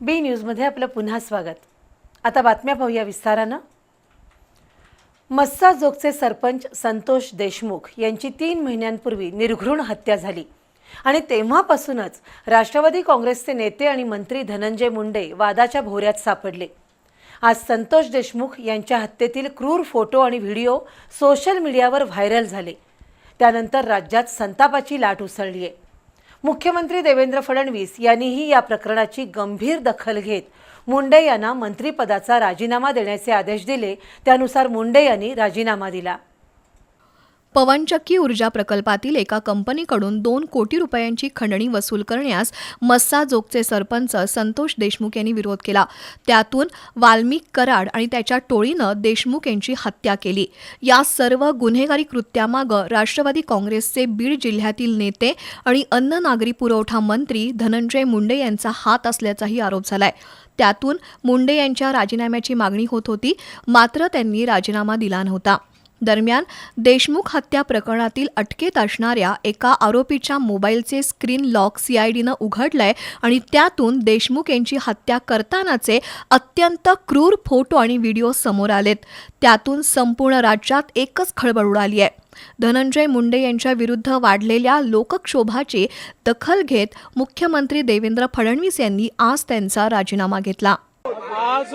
बी न्यूजमध्ये आपलं पुन्हा स्वागत. आता बातम्या पाहूया विस्तारानं. मस्साजोगचे सरपंच संतोष देशमुख यांची तीन महिन्यांपूर्वी निर्घृण हत्या झाली. आणि तेव्हापासूनच राष्ट्रवादी काँग्रेसचे नेते आणि मंत्री धनंजय मुंडे वादाच्या भोवऱ्यात सापडले. आज संतोष देशमुख यांच्या हत्येतील क्रूर फोटो आणि व्हिडिओ सोशल मीडियावर व्हायरल झाले. त्यानंतर राज्यात संतापाची लाट उसळली आहे मुख्यमंत्री देवेंद्र फडणवीस यांनीही या प्रकरणाची गंभीर दखल घेत मुंडे यांना मंत्रिपदाचा राजीनामा देण्याचे आदेश दिले. त्यानुसार मुंडे यांनी राजीनामा दिला. पवनचक्की ऊर्जा प्रकल्पातील एका कंपनीकडून दोन कोटी रुपयांची खंडणी वसूल करण्यास मस्साजोगचे सरपंच संतोष देशमुख यांनी विरोध केला. त्यातून वाल्मिक कराड आणि त्याच्या टोळीनं देशमुख यांची हत्या केली. या सर्व गुन्हेगारी कृत्यामागं राष्ट्रवादी काँग्रेसचे बीड जिल्ह्यातील नेते आणि अन्न नागरी पुरवठा मंत्री धनंजय मुंडे यांचा हात असल्याचाही आरोप झालाय. त्यातून मुंडे यांच्या राजीनाम्याची मागणी होत होती मात्र त्यांनी राजीनामा दिला नव्हता. दरम्यान देशमुख हत्या प्रकरणातील अटकेत असणाऱ्या एका आरोपीच्या मोबाईलचे स्क्रीन लॉक सीआयडीनं उघडलंय आणि त्यातून देशमुख यांची हत्या करतानाचे अत्यंत क्रूर फोटो आणि व्हिडिओ समोर आलेत. त्यातून संपूर्ण राज्यात एकच खळबळ उडाली आहे. धनंजय मुंडे यांच्या विरुद्ध वाढलेल्या लोकक्षोभाची दखल घेत मुख्यमंत्री देवेंद्र फडणवीस यांनी आज त्यांचा राजीनामा घेतला. आज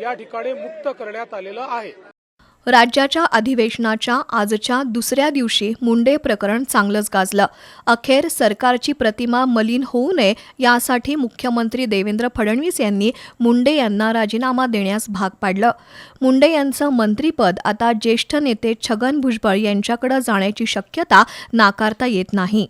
या ठिकाणी मुक्त करण्यात आलेलं आहे. राज्याच्या अधिवेशनाच्या आजच्या दुसऱ्या दिवशी मुंडे प्रकरण चांगलंच गाजलं. अखेर सरकारची प्रतिमा मलिन होऊ नये यासाठी मुख्यमंत्री देवेंद्र फडणवीस यांनी मुंडे यांना राजीनामा देण्यास भाग पाडलं. मुंडे यांचं मंत्रीपद आता ज्येष्ठ नेते छगन भुजबळ यांच्याकडे जाण्याची शक्यता नाकारता येत नाही.